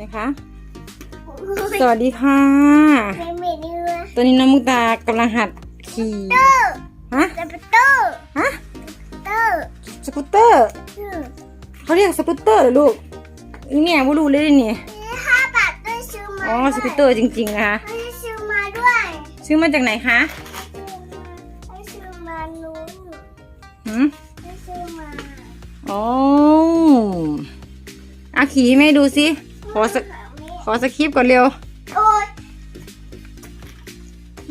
นะคะ สวัสดีค่ะไม่ไม่เนื้อตอนนี้น้องมุกตากำลังหัดขี่เตอร์ฮะสกูตเตอร์ฮะเตอร์สกูตเตอร์อืมเขาเรียกสกูตเตอร์เหรอลูกนี่เนี่ยไม่รู้เลยนี่ห้าบาทด้วยซื้อมาอ๋อด้วยสกูตเตอร์จริงๆนะคะไม่ได้ซื้อมาด้วยซื้อมาจากไหนคะไม่ซื้อมานู้นหืมไม่ซื้อมาอ๋ออาขี่ให้แม่ดูสิข อสักขอสคริปต์ก่อนเร็ว โอ๊ย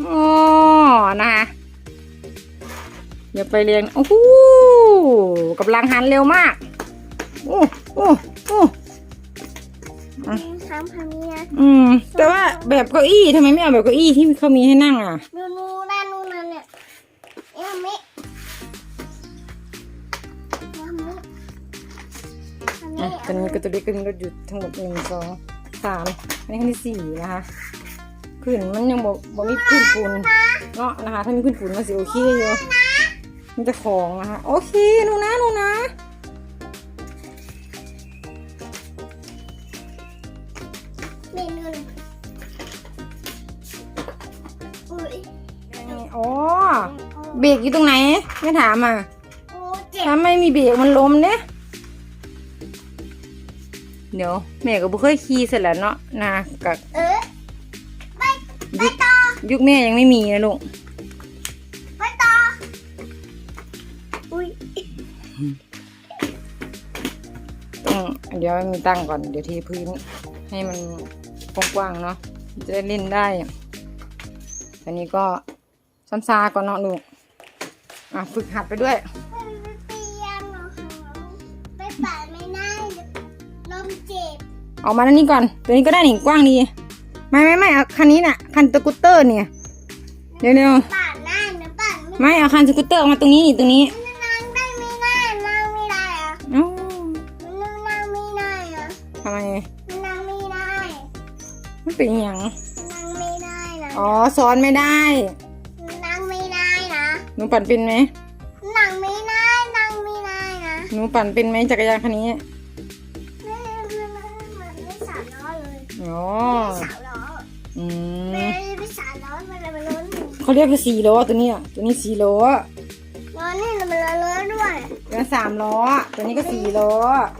อ๋อนะคะเดี๋ยวไปเรียน โอ้โหกำลังหันเร็วมาก โอ้โอ้โอ้ทำทำนี้นะอืม แต่ว่าแบบเก้าอี้ทำไมไม่เอาแบบเก้าอี้ที่เขามีให้นั่งอะดูนู้นนะนู้น อะนี้ตอนนี้ก็ตัวเล็กก็มีรถหยุดทั้งหมดหนึ่งสองสามอันนี้คันที่สี่นะคะขึ้นมันยังบอกบอกมีพื้นปูนเนาะนะคะ ถ้ามีพื้นปูนมันสิโอเคอยู่มันจะของนะคะโอเคหนูนะหนูนะเมนูอุ้ยอ๋อเบรกอยู่ตรงไหน ไม่ถามอะโอ้เจ็บถ้าไม่มีเบรกมันล้มเนี่ย เดี๋ยวแม่ก็บ่เคยขี่เสร็จแล้วเนาะนะกับเออไปไปยุคต่อยุคแม่ยังไม่มีนะลูกไปต่ออุ้ยต้องเดี๋ยวมีตั้งก่อนเดี๋ยวเทพื้นให้มันกว้างๆเนาะจะได้เล่นได้ อันนี้ก็ซ้ำซาก่อนเนาะลูกอะฝึกหัดไปด้วยมันไม่เตีย ออกมาด้านนี้ก่อน ตัวนี้ก็ได้หนิกว้างดี ไม่ไม่ไม่เอาคันนี้น่ะ คันสกูตเตอร์เนี่ย เร็วเร็วปาดหน้าเดี๋ยวป่าดไม่ไม่เอาคันสกูตเตอร์ออกมาตรงนี้นี่ตรงนี้นั่งได้ไม่ได้นั่งไม่ได้อะเอ้านั่งนั่งไม่ได้อะทำไมนั่งไม่ได้มันเป็นอหย่าง นั่งไม่ได้นะอ๋อซ้อนไม่ได้ นั่งไม่ได้นะหนูปั่นเป็นไหมนั่งไม่ได้นั่งไม่ได้นะหนูปั่นเป็นไหมจักรยานคันนี้ อเลยอ๋อสามล้ออืไม่มไม่สามล้อมันเลยมันล้นเขาเรียกว่าสี่ล้อตัวเนี้ยตัวนี้สี่ล้อล้อนี่มันล้นล้นด้วยแล้วสามล้อตัวนี้ก็สี่ล้อ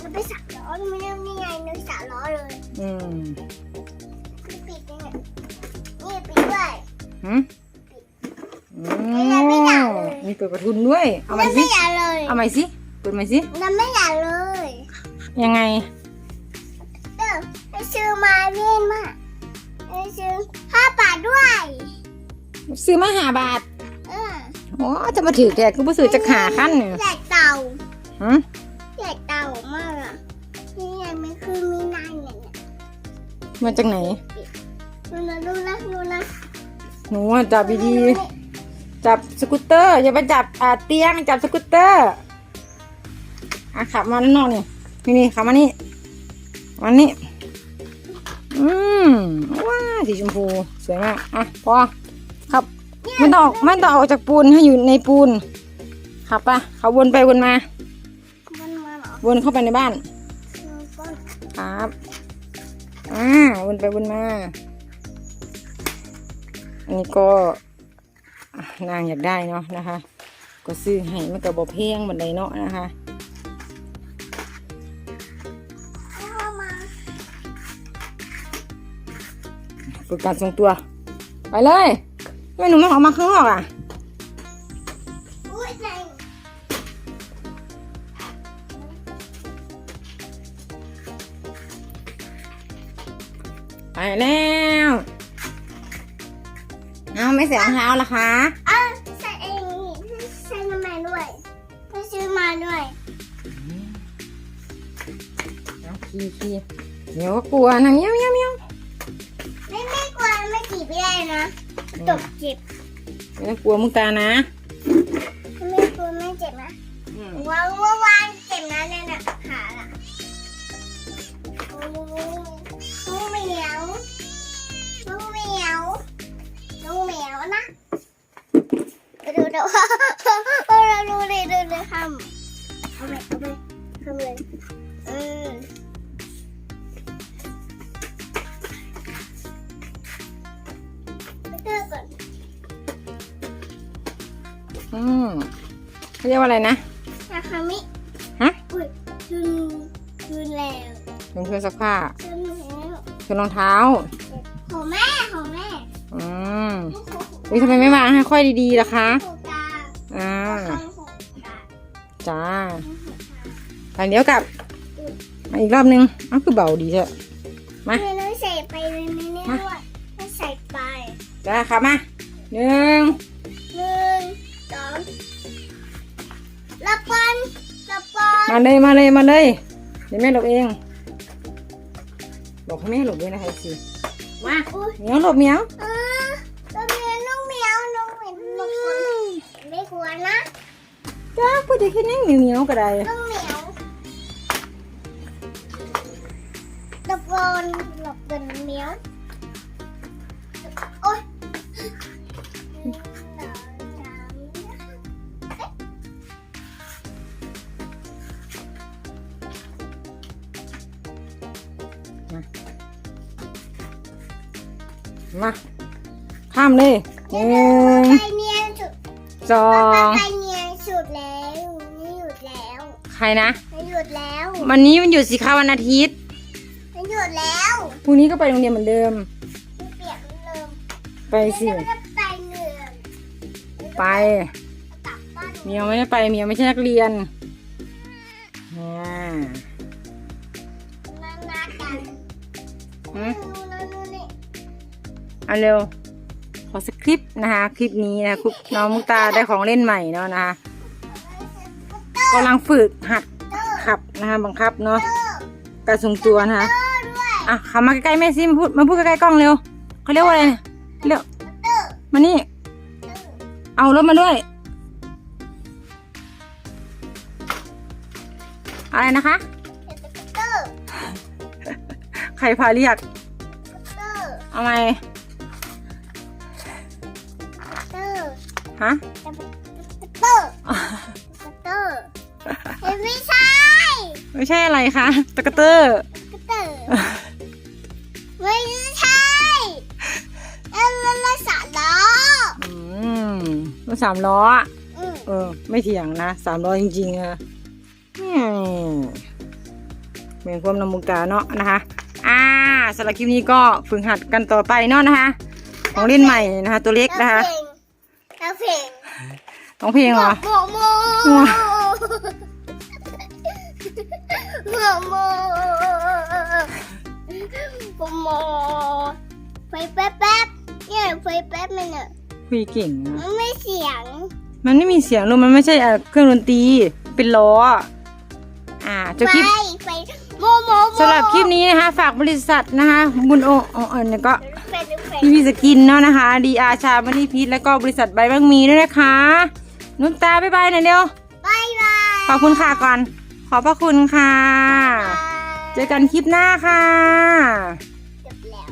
มันเป็นสามล้อมันไม่ได้นี่ไงนึกสามล้อเลยอืมนี่ปิดยังไงนี่ปิดด้วยหืมอืมมีเปิดประทุนด้วย เอาใหม่นั่นสิไม่อยากเลยเอาใหม่สิ เปิดใหม่สินั่นไม่อยากเลย ยังไงเด้อไป ซื้อมาเล่นมากไปซื้อห้าบาทด้วย ซื้อมาหาบาทเอออ๋อจะมาถือแกก็บ่ซื้อจะขาขั้นเนี่ยใหญ่เต่าหืมใหญ่เต่ามากอะนี่ไงมันคือมีนายเนี่ยเนี่ยมาจากไหนดูนะดูนะดูนะหนูอะจับดีๆจับสกูตเตอร์อย่าไปจับอ่าเตียงจับสกูตเตอร์อะขับมาด้านนอกนี่นี่นี่ขับมานี่มานี่ อืมว้าสีชมพูสวยมากอะพอขับไม่ต้องออกไม่ต้องออกจากปูนให้อยู่ในปูนขับปะเขาวนไปวนมา มันมาเหรอวนเข้าไปในบ้านมันก็ครับอ่าวนไปวนมา อันนี้ก็อะนางอยากได้เนาะนะคะ ก็ซื้อให้มันกับบอเพงบันไดเนาะนะคะ ฝึกการทรงตัว ไปเลยทำไม่หนูไม่ออกมาข้างนอกอะอุ้ยไหนไปแล้วเอาไม่ใส่รองเท้าละคะอะใส่เองนี่ใส่น้ำมันด้วยไปซื้อมาด้วยเอาขี่ขี่เดี๋ยวก็กลัวนะเมียวเมียว วไม่จีบไม่ได้นะตกเจ็บไม่ต้องกลัวมุกตานะไม่กลัวไม่เจ็บนะอืมวางว่าวางเจ็บนะเนี่ยนะขาล่ะโอ้ลูกเหมียวลูกเหมียวลูกเหมียวนะดูดูเราดูเลยดูเลยทำเอาไปเอาไปทำเลย อืมเขาเรียกว่าอะไรนะ นาคามิฮะ อุ้ยยืนยืนแล้วเป็นเครื่องซักผ้ายืนแล้วเครื่องรองเท้า ของแม่ของแม่อืมอุ้ยทำไมไม่วางให้ค่อยดีๆล่ะคะของตาอ่าของตาจ้าไปเดี๋ยวกลับมาอีกรอบนึงเอ้าคือเบาดีเถอะ มา ไม่ต้องใส่ไปเลยไหมเนี่ยมาด้วยไม่ใส่ไป จ้าครับมาหนึ่งหนึ่งสอง ละปอนละปอนมาเลยมาเลยมาเลยเดี๋ยวแม่หลบเองหลบให้แม่หลบด้วยนะคะสิมาอุ้ยเหมียวหลบเหมียวเออตัวเมียน้องเหมียวน้องเหมียวน้องคนไม่ควรนะจ้าพูดจะแค่นี้เหมียวเหมียวก็ได้ มาข้ามเลยหนึ่งไปเนียนสุดสองไปเนียนสุดแล้วนี่หยุดแล้วใครนะมันหยุดแล้ว วันนี้มันหยุดสิคะวันอาทิตย์มันหยุดแล้วพรุ่งนี้ก็ไปโรงเรียนเหมือนเดิมมันเปียกมันเริ่มไปสิ ไม่ได้ไปเหนื่อยไป กลับบ้านเมียวไม่ได้ไปเมียวไม่ใช่นักเรียนอ่านานากัน หืมนู่นนั่นนู่นนี่ เอาเร็ว ขอสคริปต์นะคะคลิปนี้นะคุณน้องมุกตาได้ของเล่นใหม่เนาะนะคะกำลังฝึกหัดขับนะคะบังคับเนาะเตอร์การทรงตัวนะคะเตอร์ด้วยอะขับมาใกล้ๆแม่ซิมาพูดมาพูดใกล้ๆกล้องเร็วเขาเรียกว่าอะไรเนี่ยเร็วเตอร์มานี่ เอารถมาด้วย อะไรนะคะเตอร์ใครพาเรียกเตอร์เอาไห ฮะเตอร์เตอร์เห็นไม่ใช่ ไม่ใช่อะไรคะตะกะเตอร์เตอร์ไม่ใช่เอ็นละสามล้ออืมรถสามล้ออะอืมเออ ไม่เถียงนะสามล้อจริงๆอะอืมเป็นความนำมุกตาเนาะนะคะอ่าสำหรับคลิปนี้ก็ฝึกหัดกันต่อไปเนาะนะคะ ของเล่นใหม่นะคะ ตัวเล็กนะคะแล้วเพลง ร้องเพลงเหรอโมโมโมโมโมโมไฟแป๊บแป๊บเนี่ยไฟแป๊บมันอะคุยเก่งนะมันไม่เสียง มันไม่มีเสียงเลยมันไม่ใช่เอ่อเครื่องดนตรี เป็นล้อ อ่าจบไฟคลิป ไฟโมโมโมสำหรับคลิปนี้นะคะ ฝากบริษัทนะคะ บุญโอออเนี่ยก็ไฟไฟ พีพีสกินเนาะนะคะ ดีอาชาบันนี่พีทแล้วก็บริษัทใบบางมีด้วยนะคะ นุนตาบ๊ายบายหน่อยเดียวบายบายขอบคุณค่ะก่อน ขอบพระคุณค่ะ เจอกันคลิปหน้าค่ะ จบแล้ว